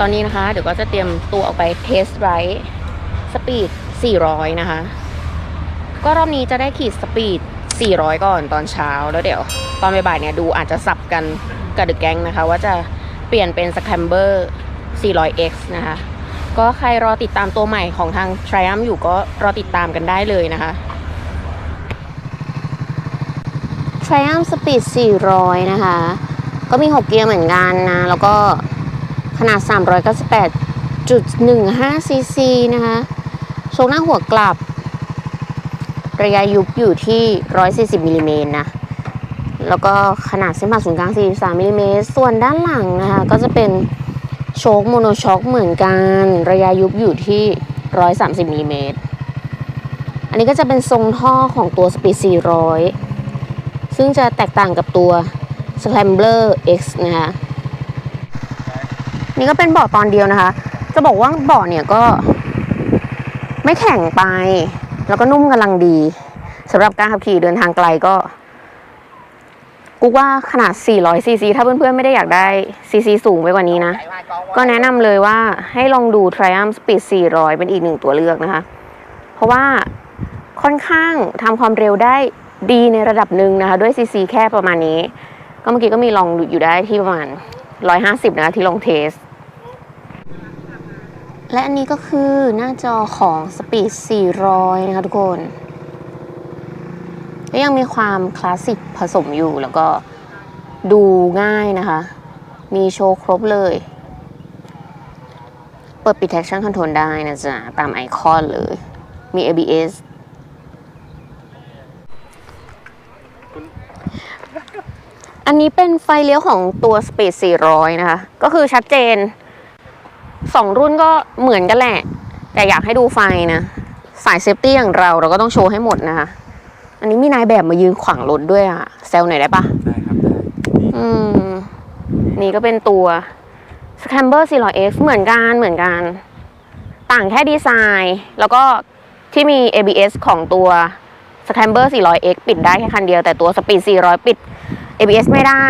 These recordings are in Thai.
ตอนนี้นะคะ เดี๋ยวก็จะเตรียมตัวออกไปเทสไรด์สปีด 400 นะคะ ก็รอบนี้จะได้ขีดสปีด 400 ก่อนตอนเช้าแล้วเดี๋ยว ตอนบ่ายๆเนี่ยดูอาจจะสับกันกับเดอะแก๊งนะคะ ว่าจะเปลี่ยนเป็นสแคมเบอร์ 400x นะคะ ก็ใครรอติดตามตัวใหม่ของทาง Triumph อยู่ก็รอติดตามกันได้เลยนะคะ Triumph Speed 400 นะคะ ก็มี 6 เกียร์เหมือนกันนะ แล้วก็ ขนาด 398.15ซีซีนะคะโชคหน้าหัวกลับ ระยะยุบอยู่ที่ 140มิลลิเมตรนะ แล้วก็ขนาดเส้นผ่าศูนย์กลาง 43มิลลิเมตรส่วนด้านหลังนะคะ ก็จะเป็นโชคโมโนช็อคเหมือนกัน ระยะยุบอยู่ที่ 130มิลลิเมตรอันนี้ก็จะเป็นทรงท่อของตัว Speed 400 ซึ่งจะแตกต่างกับตัว Scrambler X นะคะ นี่ก็เป็นเบาะตอนเดียวนะคะ จะบอกว่าเบาะเนี่ยก็ ไม่แข็งไป แล้วก็นุ่มกำลังดีสำหรับการขับขี่เดินทางไกลก็กูว่าขนาด 400 ซีซี ถ้าเพื่อนๆ ไม่ได้อยากได้ซีซีสูงไปกว่านี้นะ ก็แนะนำเลยว่าให้ลองดู Triumph Speed 400 เป็นอีกหนึ่งตัวเลือกนะคะ เพราะว่าค่อนข้างทำความเร็วได้ดีในระดับหนึ่งนะคะ ด้วยซีซีแค่ประมาณนี้ ก็เมื่อกี้ก็มีลองอยู่ได้ที่ประมาณ 150 นะคะที่ลองเทส และอันนี้ก็คือหน้าจอของ Speed 400 นะคะทุกคน ก็ยังมีความคลาสสิกผสมอยู่แล้วก็ดูง่ายนะคะ มีโชว์ครบเลย เปิดปิด traction control ได้นะจ๊ะ ตามไอคอนเลย มี ABS อันนี้เป็นไฟเลี้ยวของตัว Speed 400 นะคะ ก็คือชัดเจน สองรุ่นก็เหมือนกันแหละ แต่อยากให้ดูไฟนะ สายเซฟตี้อย่างเราเราก็ต้องโชว์ให้หมดนะคะ อันนี้มีนายแบบมายืนขวางรถด้วยอะเซลหน่อยได้ปะได้ครับได้อืม นี่ก็เป็นตัว Scrambler 400X เหมือนกันเหมือนกัน ต่างแค่ดีไซน์ แล้วก็ที่มี ABS ของตัว Scrambler 400X ปิดได้แค่คันเดียว แต่ตัว Speed 400 ปิด ABS ไม่ได้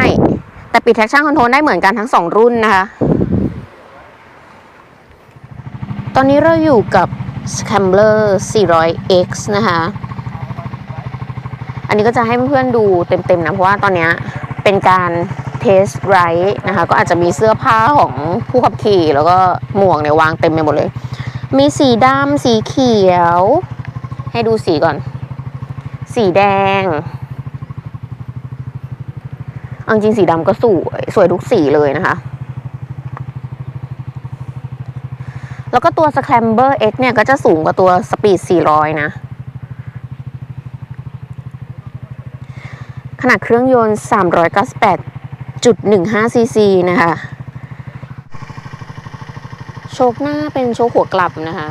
แต่ปิด traction control ได้เหมือนกันทั้งสองรุ่นนะคะ ตอนนี้เราอยู่กับ Scambler 400X นะคะ อันนี้ก็จะให้เพื่อนๆดูเต็มๆนะ เพราะว่าตอนนี้เป็นการเทสไรด์นะคะ ก็อาจจะมีเสื้อผ้าของผู้ขับขี่ แล้วก็หมวกเนี่ยวางเต็มไปหมดเลย มีสีดำสีเขียว ให้ดูสีก่อน สีแดงเอาจริงๆสีดำก็สวย สวยทุกสีเลยนะคะ แล้วก็ตัว Scrambler X เนี่ยก็จะสูงกว่าตัว Speed 400 นะ ขนาดเครื่องยนต์ 398.15 ซีซีนะคะ โชคหน้าเป็นโชคหัวกลับนะคะ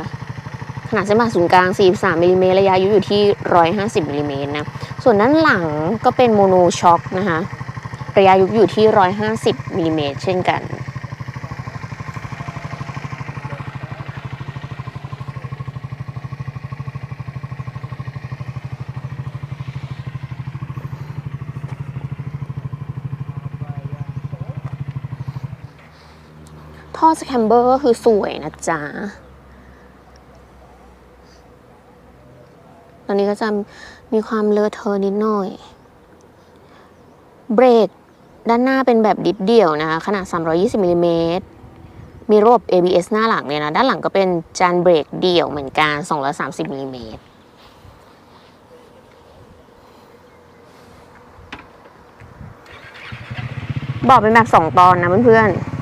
ขนาดเส้นผ่าศูนย์กลาง 43มิลลิเมตรระยะยุอยู่ที่ 150มิลลิเมตรนะ ส่วนด้านหลังก็เป็นโมโนช็อคนะคะ ระยะยุอยู่ที่ 150มิลลิเมตรเช่นกัน อสแคมเบอร์ก็คือสวยนะจ๊ะ ตอนนี้ก็จะมีความเลอะเทอะนิดหน่อย เบรกด้านหน้าเป็นแบบดิดเดี่ยวนะคะขนาด 320มิลลิเมตรมีระบบ ABS หน้าหลังเลยนะ ด้านหลังก็เป็นจานเบรกเดี่ยวเหมือนกัน 230มิลลิเมตรบอกเป็นแบบ2ตอนนะเพื่อนๆ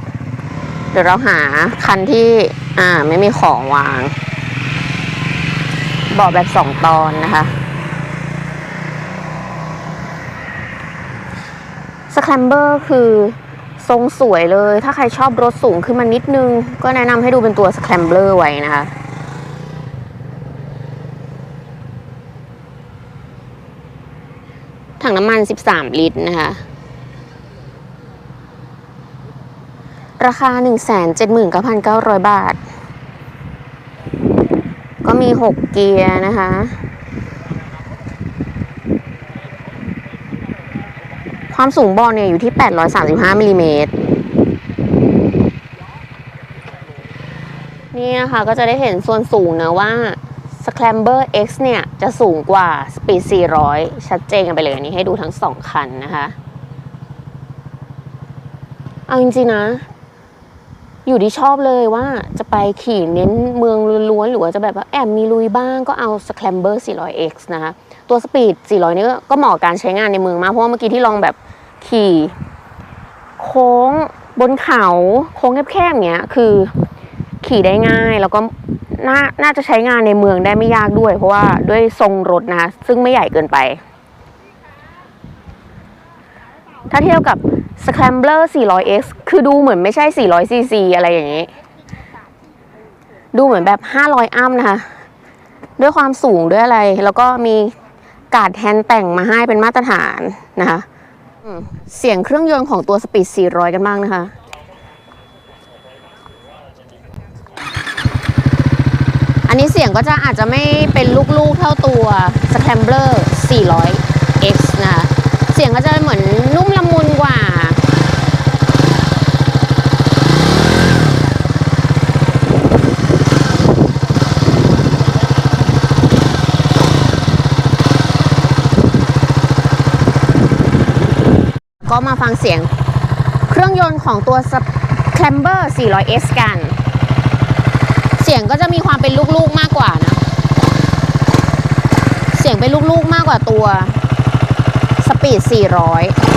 เดี๋ยวเราหาคันที่อ่าไม่มีของวางบอกแบบสองตอนนะคะสแครมเบอร์คือทรงสวยเลย ถ้าใครชอบรถสูงขึ้นมานิดนึง ก็แนะนำให้ดูเป็นตัวสแครมเบอร์ไว้นะคะถังน้ำมัน 13 ลิตรนะคะ ราคา 179,900 บาท ก็มี 6 เกียร์นะคะ ความสูงบอลเนี่ยอยู่ที่ 835มิลลิเมตรนี่นะคะก็จะได้เห็นส่วนสูงนะว่า Scrambler X เนี่ย จะสูงกว่า Speed 400 ชัดเจนกันไปเลยอันนี้ให้ดูทั้งสองคันนะคะ เอาจริงๆนะ อยู่ที่ชอบเลยว่าจะไปขี่เน้นเมืองล้วนๆหรือว่าจะแบบว่าแอบมีลุยบ้างก็เอา Scrambler 400X นะคะ ตัว Speed 400 นี่ก็เหมาะการใช้งานในเมืองมาก เพราะว่าเมื่อกี้ที่ลองแบบขี่ โค้งบนเขาโค้งแคบๆเงี้ย คือขี่ได้ง่ายแล้วก็น่าน่าจะใช้งานในเมืองได้ไม่ยากด้วย เพราะว่าด้วยทรงรถนะคะซึ่งไม่ใหญ่เกินไป ถ้าเทียบกับ Scrambler 400X คือดูเหมือนไม่ใช่ 400 cc อะไรอย่างนี้ ดูเหมือนแบบ 500 อัพนะคะ ด้วยความสูงด้วยอะไร แล้วก็มีกาดแฮนด์แต่งมาให้เป็นมาตรฐานนะคะเสียงเครื่องยนต์ของตัว Speed 400 กันบ้างนะคะ อันนี้เสียงก็จะอาจจะไม่เป็นลูกๆเท่าตัว Scrambler 400X นะคะ เสียงก็จะเหมือนนุ่มละมุนกว่า ก็มาฟังเสียงเครื่องยนต์ของตัว Clamber 400S กัน เสียงก็จะมีความเป็นลูกๆมากกว่านะ เสียงเป็นลูกๆมากกว่าตัว Speed 400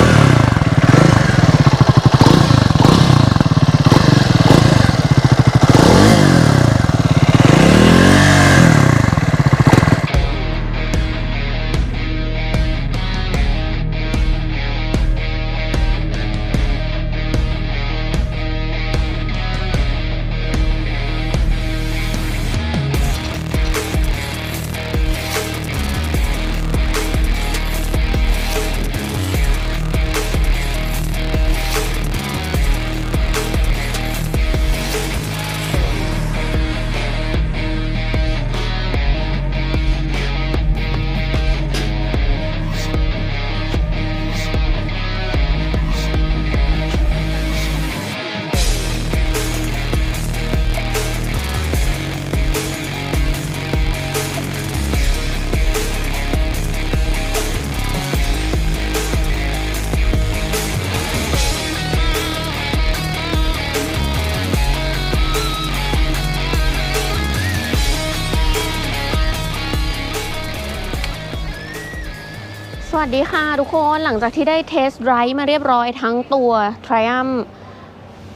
สวัสดีค่ะทุกคนหลังจากที่ได้เทสไรด์มาเรียบร้อยทั้งตัว Triumph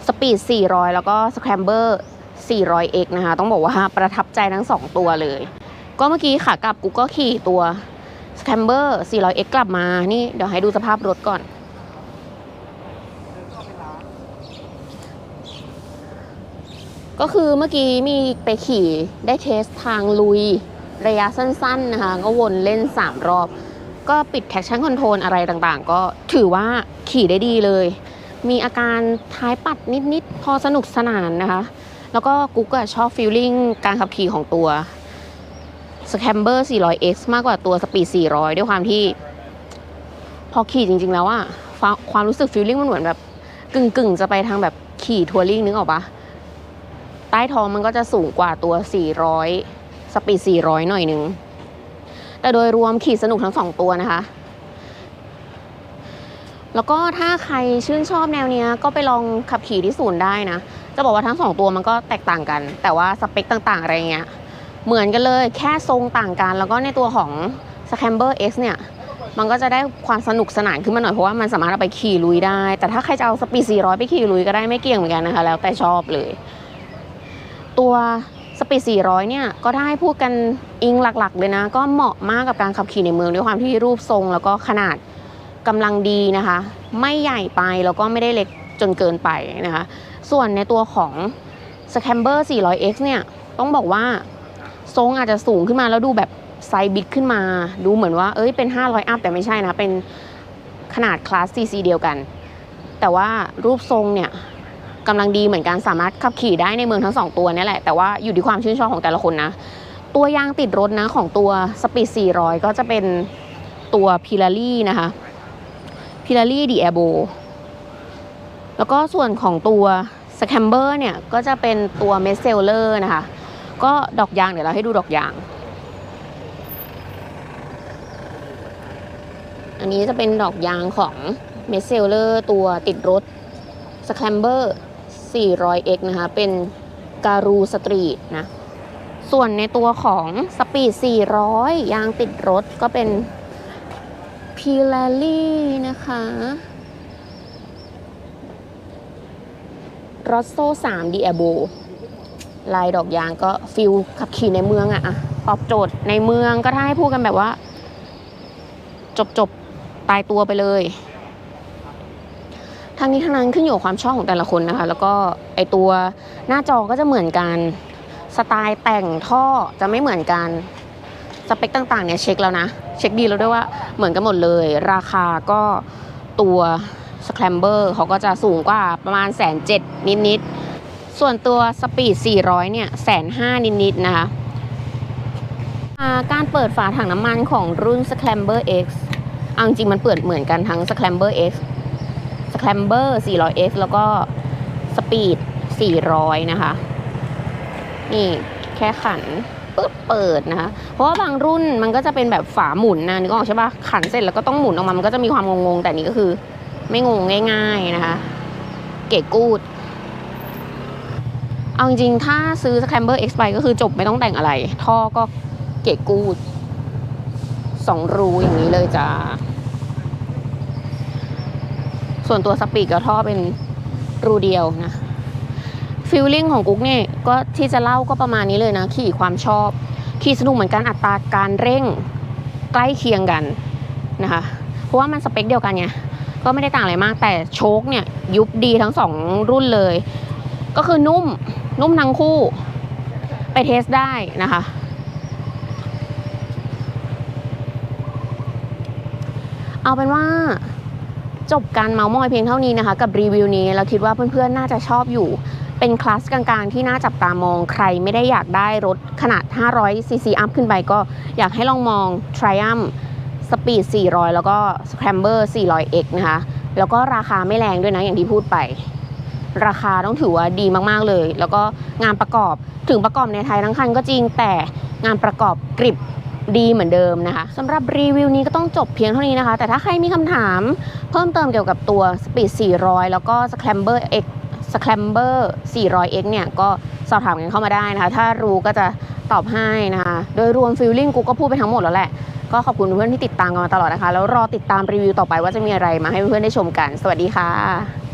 Speed 400 แล้วก็ Scrambler 400X นะคะ ต้องบอกว่าประทับใจทั้ง 2 ตัวเลย ก็เมื่อกี้ค่ะกลับกูก็ขี่ตัว Scrambler 400X กลับมานี่เดี๋ยวให้ดูสภาพรถก่อน ก็คือเมื่อกี้มีไปขี่ได้เทสทางลุยระยะสั้นๆนะคะ ก็วนเล่น 3 รอบ ก็ปิด traction control อะไรต่างๆ ก็ถือว่าขี่ได้ดีเลย มีอาการท้ายปัดนิดๆ พอสนุกสนานนะคะ แล้วก็กุ๊กอะชอบฟีลลิ่งการขับขี่ของตัว Scrambler 400X มากกว่าตัว Speed 400 ด้วยความที่ พอขี่จริงๆแล้วอะฟาความรู้สึกฟีลลิ่งมันเหมือนแบบกึ่งๆ จะไปทางแบบขี่ทัวริงนึกออกปะใต้ท้องมันก็จะสูงกว่าตัว 400 Speed 400 หน่อยนึง แต่โดยรวมขี่สนุกทั้งสองตัวนะคะ แล้วก็ถ้าใครชื่นชอบแนวเนี้ยก็ไปลองขับขี่ที่ศูนย์ได้นะ จะบอกว่าทั้งสองตัวมันก็แตกต่างกัน แต่ว่าสเปคต่างๆ อะไรเงี้ย เหมือนกันเลยแค่ทรงต่างกัน แล้วก็ในตัวของ Scrambler X เนี่ยมันก็จะได้ความสนุกสนานขึ้นมาหน่อยเพราะว่ามันสามารถเอาไปขี่ลุยได้ แต่ถ้าใครจะเอาสปีด400 ไปขี่ลุยก็ได้ไม่เกี่ยงเหมือนกันนะคะ แล้วแต่ชอบเลย ตัว สปีด 400 เนี่ย ก็ถ้าให้พูดกันอิงหลักๆ เลยนะ ก็เหมาะมากกับการขับขี่ในเมือง ด้วยความที่รูปทรงแล้วก็ขนาดกำลังดีนะคะ ไม่ใหญ่ไปแล้วก็ไม่ได้เล็กจนเกินไปนะคะ ส่วนในตัวของ s c a m b e r 400X เนี่ย ต้องบอกว่าทรงอาจจะสูงขึ้นมาแล้วดูแบบไซส์บิ๊กขึ้นมา ดูเหมือนว่าเอ้ยเป็น 500 อัพแต่ไม่ใช่นะ เป็นขนาดคลาส CC เดียวกัน แต่ว่ารูปทรงเนี่ย กำลังดีเหมือนกันสามารถขับขี่ได้ในเมืองทั้งสองตัวนี่แหละ แต่ว่าอยู่ที่ความชื่นชอบของแต่ละคนนะ ตัวยางติดรถนะของตัว Speed 400 ก็จะเป็นตัว p i r a l l i นะคะ p i r a l l i d i a b o แล้วก็ส่วนของตัวสแคมเบอร์เนี่ย ก็จะเป็นตัวเมสเซลเลอร์นะคะ ก็ดอกยางเดี๋ยวเราให้ดูดอกยาง อันนี้จะเป็นดอกยางของเมสเซลเลอร์ตัวติดรถสแคมเบอร์ 400x นะคะ เป็นการูสตรีทนะ ส่วนในตัวของสปีด 400 ยางติดรถก็เป็นพีลาลี่นะคะ รอสโซ่3 d ี a b o ลายดอกยางก็ฟิลขับขี่ในเมืองอะอะตอบโจทย์ในเมืองก็ถ้าให้พูดกันแบบว่า จบจบตายตัวไปเลย ทางนี้ทางนั้นขึ้นอยู่กับความชอบของแต่ละคนนะคะ แล้วก็ไอตัวหน้าจอก็จะเหมือนกัน สไตล์แต่งท่อจะไม่เหมือนกัน สเปคต่างๆเนี่ยเช็คแล้วนะ เช็คดีแล้วด้วยว่าเหมือนกันหมดเลย ราคาก็ตัวสแครมเบอร์เขาก็จะสูงกว่าประมาณแสนเจ็ดนิดๆ ส่วนตัวสปีด 400 เนี่ยแสนห้านิดๆ นะคะ การเปิดฝาถังน้ำมันของรุ่น Scrambler X เอาจริงมันเปิดเหมือนกันทั้ง Scrambler X Scrambler 400X แล้วก็ Speed 400 นะคะ นี่แค่ขันปึ๊บเปิดนะคะ เพราะว่าบางรุ่นมันก็จะเป็นแบบฝาหมุนนะนึกออกใช่ปะขันเสร็จแล้วก็ต้องหมุนออกมา มันก็จะมีความงงๆ แต่นี้ก็คือ ไม่งงง่าย ๆนะคะ เก๋กูด เอาจริงๆ ถ้าซื้อ Scrambler X ไปก็คือจบไม่ต้องแต่งอะไร ท่อก็เก๋กูดสองรูอย่างนี้เลยจ้า ส่วนตัวสปีดกับท่อเป็นรูเดียวนะฟิลลิ่งของกุ๊กเนี่ยก็ที่จะเล่าก็ประมาณนี้เลยนะ ขี่ความชอบ ขี่สนุกเหมือนกันอัตราการเร่งใกล้เคียงกันนะคะ เพราะว่ามันสเปคเดียวกันไงก็ไม่ได้ต่างอะไรมากแต่โชคเนี่ยยุบดีทั้งสองรุ่นเลย ก็คือนุ่มนุ่มทั้งคู่ ไปเทสได้นะคะ เอาเป็นว่า จบการเมาส์มอยเพียงเท่านี้นะคะ กับรีวิวนี้เราคิดว่าเพื่อนๆน่าจะชอบอยู่ เป็นคลาสกลางๆ ที่น่าจับตามองใครไม่ได้อยากได้รถขนาด 500ซีซีอัพขึ้นไปก็อยากให้ลองมอง Triumph Speed 400 แล้วก็ Scrambler 400X นะคะแล้วก็ราคาไม่แรงด้วยนะอย่างที่พูดไป ราคาต้องถือว่าดีมากๆเลย แล้วก็งานประกอบถึงประกอบในไทยทั้งคันก็จริงแต่งานประกอบกริบ ดีเหมือนเดิมนะคะสำหรับรีวิวนี้ก็ต้องจบเพียงเท่านี้นะคะ แต่ถ้าใครมีคำถามเพิ่มเติมเกี่ยวกับตัว Speed 400 แล้วก็ Scrambler X Scrambler 400X เนี่ยก็สอบถามกันเข้ามาได้นะคะ ถ้ารู้ก็จะตอบให้นะคะ โดยรวมฟิลลิ่งกูก็พูดไปทั้งหมดแล้วแหละ ก็ขอบคุณเพื่อนที่ติดตามกันมาตลอดนะคะ แล้วรอติดตามรีวิวต่อไปว่าจะมีอะไรมาให้เพื่อนได้ชมกัน สวัสดีค่ะ